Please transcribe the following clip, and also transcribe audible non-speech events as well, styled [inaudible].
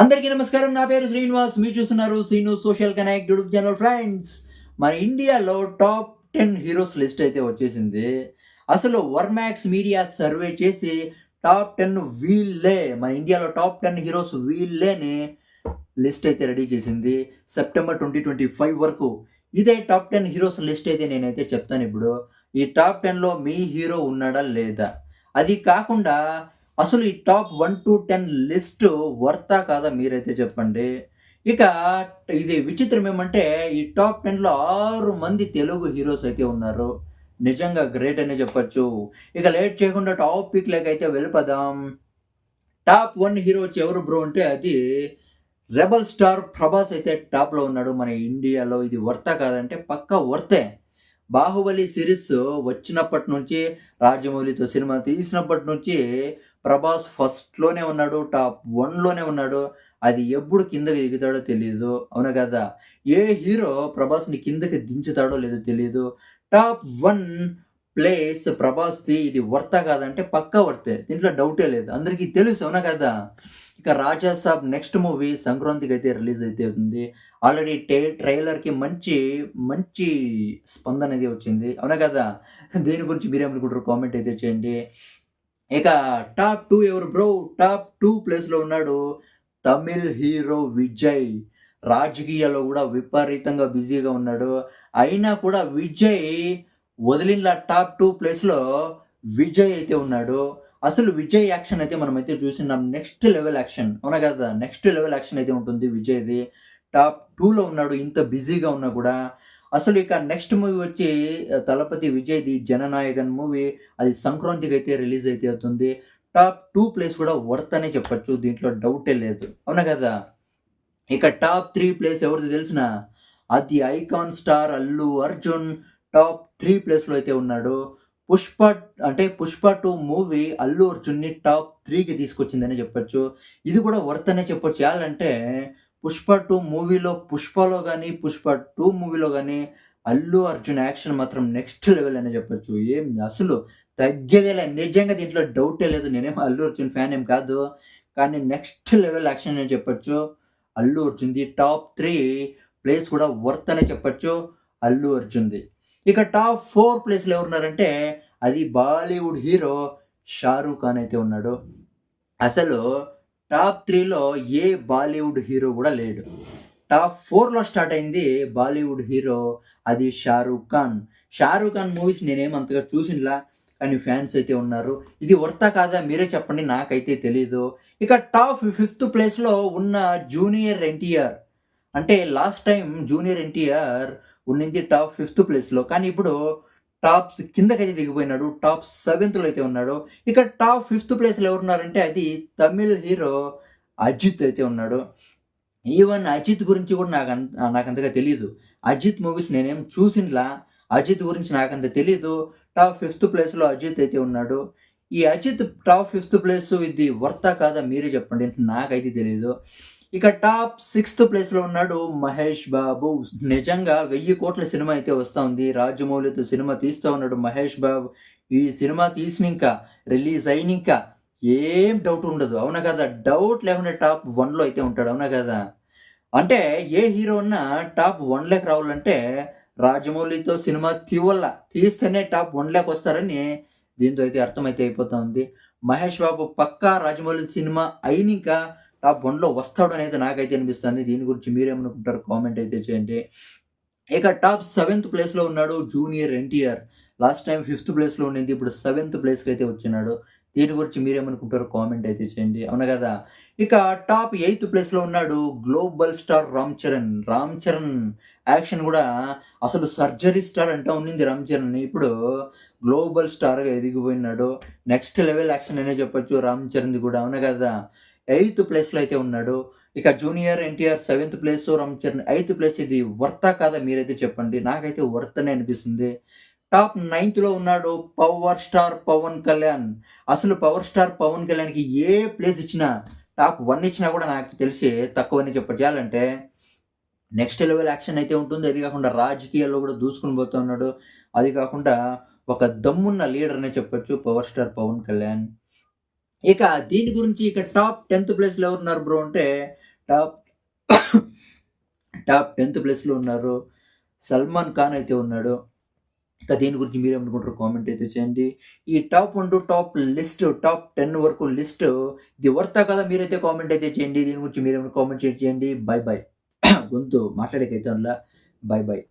అందరికీ నమస్కారం. నా పేరు శ్రీనివాస్. మీరు చూస్తున్నారు Seenu social connect YouTube channel friends. మన ఇండియాలో టాప్ టెన్ హీరోస్ లిస్ట్ అయితే వచ్చేసింది. అసలు వర్మాక్స్ మీడియా సర్వే చేసి టాప్ టెన్ వీళ్ళే మన ఇండియాలో టాప్ టెన్ హీరోస్ వీళ్ళేని లిస్ట్ అయితే రెడీ చేసింది. సెప్టెంబర్ ట్వంటీ ట్వంటీ ఫైవ్ వరకు ఇదే టాప్ టెన్ హీరోస్ లిస్ట్ అయితే నేనైతే చెప్తాను ఇప్పుడు. ఈ టాప్ టెన్లో మీ హీరో ఉన్నాడా లేదా? అది కాకుండా అసలు ఈ top one to ten list వర్తా కాదా మీరైతే చెప్పండి? ఇక ఇది విచిత్రం ఏమంటే ఈ టాప్ టెన్లో ఆరు మంది తెలుగు హీరోస్ అయితే ఉన్నారు. నిజంగా గ్రేట్ అనే చెప్పచ్చు. ఇక లేట్ చేయకుండా టాపిక్ అయితే వెళ్ళిపోదాం. టాప్ వన్ హీరో వచ్చి ఎవరు బ్రో అంటే అది రెబల్ స్టార్ ప్రభాస్ అయితే టాప్లో ఉన్నాడు మన ఇండియాలో. ఇది వర్తా కాదంటే పక్కా వర్తే. బాహుబలి సిరీస్ వచ్చినప్పటి నుంచి రాజమౌళితో సినిమా తీసినప్పటి నుంచి ప్రభాస్ ఫస్ట్లోనే ఉన్నాడు టాప్ వన్లోనే ఉన్నాడు. అది ఎప్పుడు కిందకి దిగుతాడో తెలియదు అవునా కదా? ఏ హీరో ప్రభాస్ని కిందకి దించుతాడో లేదో తెలియదు టాప్ వన్ ప్లేస్ ప్రభాస్ది. ఇది వర్త కాదంటే పక్కా వర్తే. దీంట్లో డౌటే లేదు. అందరికీ తెలుసు అవునా కదా? ఇక రాజా సాబ్ నెక్స్ట్ మూవీ సంక్రాంతికి అయితే రిలీజ్ అయితే అవుతుంది ఆల్రెడీ టే ట్రైలర్కి మంచి మంచి స్పందన అయితే వచ్చింది. అవునా కదా? దీని గురించి మీరేమనుకుంటారు కామెంట్ అయితే చేయండి. ఇక టాప్ టూ ఎవరు బ్రో? టాప్ టూ ప్లేస్లో ఉన్నాడు తమిళ్ హీరో విజయ్. రాజకీయాల్లో కూడా విపరీతంగా బిజీగా ఉన్నాడు. అయినా కూడా విజయ్ వదిలిన టాప్ టూ ప్లేస్లో విజయ్ అయితే ఉన్నాడు. అసలు విజయ్ యాక్షన్ అయితే మనం అయితే చూసినాం. Next level action. అవునా కదా? నెక్స్ట్ లెవెల్ యాక్షన్ అయితే ఉంటుంది విజయ్ది. టాప్ టూలో ఉన్నాడు. ఇంత బిజీగా ఉన్నా కూడా అసలు ఇక నెక్స్ట్ మూవీ వచ్చి తలపతి విజయ్ది జననాయకన్ మూవీ అది సంక్రాంతికి అయితే రిలీజ్ అయితే అవుతుంది. టాప్ టూ ప్లేస్ కూడా వర్త్ అనే చెప్పచ్చు దీంట్లో డౌటే లేదు. అవునా కదా? ఇక టాప్ త్రీ ప్లేస్ ఎవరిది తెలిసిన అది icon star Allu Arjun top three ప్లేస్లో అయితే ఉన్నాడు. పుష్ప అంటే పుష్ప టూ మూవీ అల్లు అర్జున్ని టాప్ త్రీకి తీసుకొచ్చిందని చెప్పొచ్చు. ఇది కూడా వర్త్ అనే చెప్పొచ్చు. అంటే పుష్ప టూ మూవీలో పుష్పలో కానీ పుష్ప టూ మూవీలో కానీ అల్లు అర్జున్ యాక్షన్ మాత్రం నెక్స్ట్ లెవెల్ అనే చెప్పొచ్చు. ఏం అసలు తగ్గేదేలే. నిజంగా దీంట్లో డౌటే లేదు. నేనేం అల్లు అర్జున్ ఫ్యాన్ ఏం కాదు. కానీ నెక్స్ట్ లెవెల్ యాక్షన్ అని చెప్పొచ్చు. అల్లు అర్జున్ది టాప్ త్రీ ప్లేస్ కూడా వర్త్ అనే చెప్పొచ్చు అల్లు అర్జున్ది. ఇక టాప్ ఫోర్ ప్లేస్లో ఎవరున్నారంటే అది బాలీవుడ్ హీరో షారూఖ్ ఖాన్ అయితే ఉన్నాడు. అసలు టాప్ త్రీలో ఏ బాలీవుడ్ హీరో కూడా లేడు. టాప్ ఫోర్లో స్టార్ట్ అయింది బాలీవుడ్ హీరో అది షారూఖ్ ఖాన్ షారూఖ్ ఖాన్ మూవీస్ నేనేం అంతగా చూసినలా కానీ ఫ్యాన్స్ అయితే ఉన్నారు. ఇది వర్తా కాదా మీరే చెప్పండి నాకైతే తెలీదు. ఇక టాప్ ఫిఫ్త్ ప్లేస్లో ఉన్న జూనియర్ ఎన్టీఆర్. అంటే లాస్ట్ టైం జూనియర్ ఎన్టీఆర్ ఉన్నింది టాప్ ఫిఫ్త్ ప్లేస్లో కానీ ఇప్పుడు టాప్స్ కిందకైతే దిగిపోయినాడు టాప్ సెవెంత్లో అయితే ఉన్నాడు. ఇక టాప్ ఫిఫ్త్ ప్లేస్లో ఎవరున్నారంటే అది తమిళ్ హీరో అజిత్ అయితే ఉన్నాడు. ఈవెన్ అజిత్ గురించి కూడా నాకు అంత నాకు అంతగా తెలియదు అజిత్ మూవీస్ నేనేం చూసినలా అజిత్ గురించి నాకు అంత తెలియదు టాప్ ఫిఫ్త్ ప్లేస్లో అజిత్ అయితే ఉన్నాడు. ఈ అజిత్ టాప్ ఫిఫ్త్ ప్లేస్ ఇది వర్తా కాదా మీరే చెప్పండి నాకైతే తెలియదు ఇక టాప్ సిక్స్త్ ప్లేస్లో ఉన్నాడు మహేష్ బాబు. నిజంగా వెయ్యి కోట్ల సినిమా అయితే వస్తూ ఉంది. రాజమౌళితో సినిమా తీస్తూ ఉన్నాడు మహేష్ బాబు. ఈ సినిమా తీసినాక రిలీజ్ అయినాక ఏం డౌట్ ఉండదు. అవునా కదా? డౌట్ లేకుండా టాప్ వన్లో అయితే ఉంటాడు. అవునా కదా? అంటే ఏ హీరో ఉన్నా టాప్ వన్లోకి రావాలంటే రాజమౌళితో సినిమా తీవల్ల తీస్తేనే టాప్ వన్లోకి వస్తారని దీంతో అయితే అర్థమైతే అయిపోతా ఉంది. మహేష్ బాబు పక్కా రాజమౌళి సినిమా అయినాక టాప్ వన్లో వస్తాడు అనేది నాకైతే అనిపిస్తుంది. దీని గురించి మీరేమనుకుంటారు కామెంట్ అయితే చేయండి. ఇక టాప్ సెవెంత్ ప్లేస్లో ఉన్నాడు junior NTR. Last time fifth ప్లేస్లో ఉండింది ఇప్పుడు సెవెంత్ ప్లేస్కి అయితే వచ్చినాడు. దీని గురించి మీరేమనుకుంటారు కామెంట్ అయితే చేయండి. అవును కదా? ఇక టాప్ ఎయిత్ ప్లేస్లో ఉన్నాడు global star Ram Charan. Ram Charan action కూడా అసలు సర్జరీ స్టార్ అంటూ ఉన్నింది రామ్ చరణ్. ఇప్పుడు గ్లోబల్ స్టార్గా ఎదిగిపోయినాడు. నెక్స్ట్ లెవెల్ యాక్షన్ అనే చెప్పొచ్చు రామ్ చరణ్ది కూడా. అవును కదా? ఎయిత్ ప్లేస్లో అయితే ఉన్నాడు. ఇక junior NTR seventh place Ram Charan eighth place ఇది వర్తా కాదా మీరైతే చెప్పండి. నాకైతే వర్త్ అనే అనిపిస్తుంది. టాప్ నైన్త్లో ఉన్నాడు పవర్ స్టార్ పవన్ కళ్యాణ్. అసలు పవర్ స్టార్ పవన్ కళ్యాణ్కి ఏ ప్లేస్ ఇచ్చినా టాప్ వన్ ఇచ్చినా కూడా నాకు తెలిసి తక్కువని చెప్పచ్చు చేయాలంటే నెక్స్ట్ లెవెల్ యాక్షన్ అయితే ఉంటుంది. అది కాకుండా రాజకీయాల్లో కూడా దూసుకుని పోతూ ఉన్నాడు అది కాకుండా ఒక దమ్మున్న లీడర్ అనే చెప్పొచ్చు పవర్ స్టార్ పవన్ కళ్యాణ్. ఇక దీని గురించి ఇక టాప్ టెన్త్ ప్లేస్లో ఎవరున్నారు బ్రో అంటే టాప్ టాప్ టెన్త్ ప్లేస్లో ఉన్నారు. సల్మాన్ ఖాన్ అయితే ఉన్నాడు. ఇక దీని గురించి మీరు ఏమనుకుంటారు కామెంట్ అయితే చేయండి. ఈ top one to top list top ten వరకు లిస్ట్ ఇది వర్తా కదా మీరైతే కామెంట్ అయితే చేయండి. దీని గురించి మీరు ఏమైనా కామెంట్ చేయండి. బాయ్ బాయ్ [coughs] గొంతు మాట్లాడేకైతే అందులో బాయ్ బాయ్